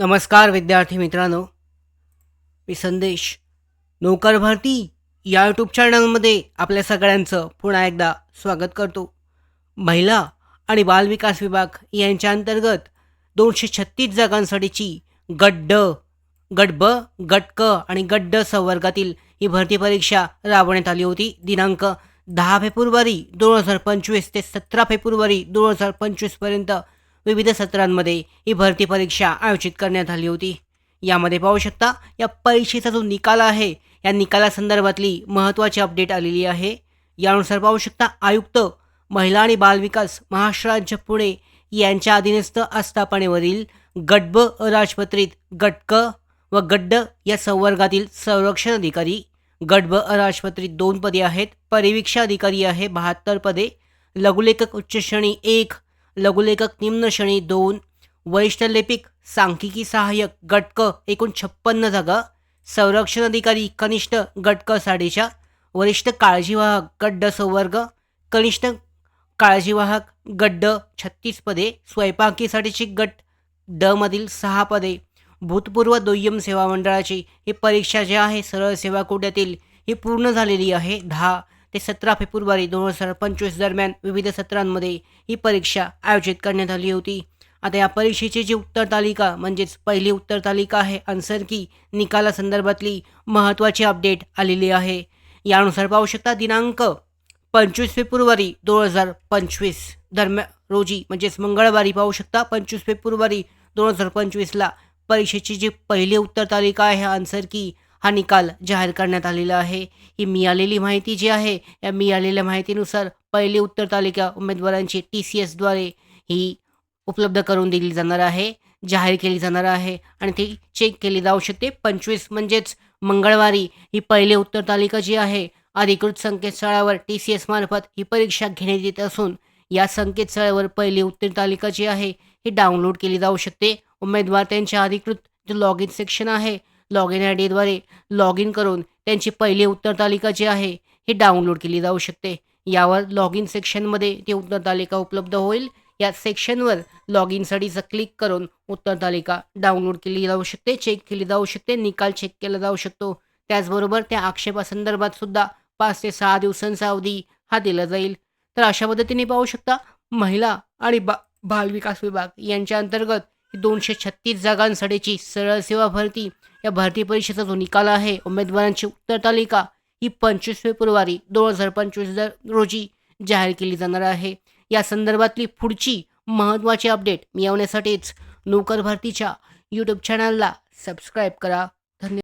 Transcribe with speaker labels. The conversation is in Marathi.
Speaker 1: नमस्कार विद्यार्थी मित्रांनो. मी संदेश. नोकर भरती या यूट्यूब चॅनलमध्ये आपल्या सगळ्यांचं पुन्हा एकदा स्वागत करतो. महिला आणि बालविकास विभाग यांच्या अंतर्गत दोनशे छत्तीस जागांसाठीची गड्ड गट ब गट क आणि गड्ड संवर्गातील ही भरती परीक्षा राबवण्यात आली होती. दिनांक दहा फेब्रुवारी दोन हजार पंचवीस ते सतरा फेब्रुवारी दोन हजार पंचवीसपर्यंत विविध सत्रांमध्ये ही भरती परीक्षा आयोजित करण्यात आली होती. यामध्ये पाहू शकता या परीक्षेचा जो निकाल आहे या निकालासंदर्भातली महत्त्वाची अपडेट आलेली आहे. यानुसार पाहू शकता आयुक्त महिला आणि बालविकास महाराष्ट्र राज्य पुणे यांच्या अधीनस्थ आस्थापनेवरील गडब अराजपत्रित गटक व गड्ड या संवर्गातील संरक्षण अधिकारी गडब अराजपत्रित दोन पदे आहेत परिवीक्षा अधिकारी आहे बहात्तर पदे लघुलेखक उच्च श्रेणी एक लघुलेखक निम्न श्रेणी दोन वरिष्ठलेपिक सांख्यिकी सहाय्यक गटक एकूण छप्पन्न जागा संरक्षण अधिकारी कनिष्ठ गटक क साडेचार वरिष्ठ काळजीवाहक गड्ड संवर्ग कनिष्ठ काळजीवाहक गड्ड छत्तीस पदे स्वयंपाकीसाठीची गट ड मधील सहा पदे भूतपूर्व दुय्यम सेवा मंडळाची ही परीक्षा जी आहे सरळ सेवा कोट्यातील ही पूर्ण झालेली आहे दहा. ते सतरा फेब्रुवारी दोन हजार पंचवीस दरम्यान विविध सत्रांमध्ये ही परीक्षा आयोजित करण्यात आली होती. आता या परीक्षेची जी उत्तर तालिका म्हणजेच पहिली उत्तर तालिका आहे आन्सर की निकालासंदर्भातली महत्त्वाची अपडेट आलेली आहे. यानुसार पाहू शकता दिनांक पंचवीस फेब्रुवारी दोन हजार पंचवीस दरम्यान रोजी म्हणजेच मंगळवारी पाहू शकता पंचवीस फेब्रुवारी दोन हजार पंचवीसला परीक्षेची जी पहिली उत्तर तालिका आहे आन्सर की हा निकाल जाहीर करण्यात आलेला आहे. ही मिळालेली माहिती जी आहे या मिळालेल्या माहितीनुसार पहिली उत्तर तालिका उमेदवारांची टी सी एसद्वारे ही उपलब्ध करून दिली जाणार आहे जाहीर केली जाणार आहे आणि ती चेक केली जाऊ शकते. पंचवीस म्हणजेच मंगळवारी ही पहिली उत्तर तालिका जी आहे अधिकृत संकेतस्थळावर टी सी एस मार्फत ही परीक्षा घेण्यात येत असून या संकेतस्थळावर पहिली उत्तर तालिका जी आहे ही डाउनलोड केली जाऊ शकते. उमेदवार त्यांच्या अधिकृत जो लॉग इन सेक्शन आहे लॉग इन आय डीद्वारे लॉग इन करून त्यांची पहिली उत्तर तालिका जी आहे ही डाउनलोड केली जाऊ शकते. यावर लॉग इन सेक्शनमध्ये ती उत्तर तालिका उपलब्ध होईल. या सेक्शनवर लॉग इनसाठीचं क्लिक करून उत्तर तालिका डाउनलोड केली जाऊ शकते चेक केली जाऊ शकते निकाल चेक केला जाऊ शकतो. त्याचबरोबर त्या आक्षेपासंदर्भात सुद्धा पाच ते सहा दिवसांचा अवधी हा दिला जाईल. तर अशा पद्धतीने पाहू शकता महिला आणि बा बालविकास विभाग यांच्या अंतर्गत दोनशे छत्तीस जागांसाठीची सरळ सेवा भरती या भरती परीक्षेचा जो निकाल आहे उमेदवारांची उत्तर तालिका ही पंचवीस फेब्रुवारी दोन हजार पंचवीस रोजी जाहीर केली जाणार आहे. या संदर्भातली पुढची महत्त्वाची अपडेट मिळवण्यासाठीच नोकर भरतीच्या यूट्यूब चॅनलला सबस्क्राईब करा. धन्यवाद.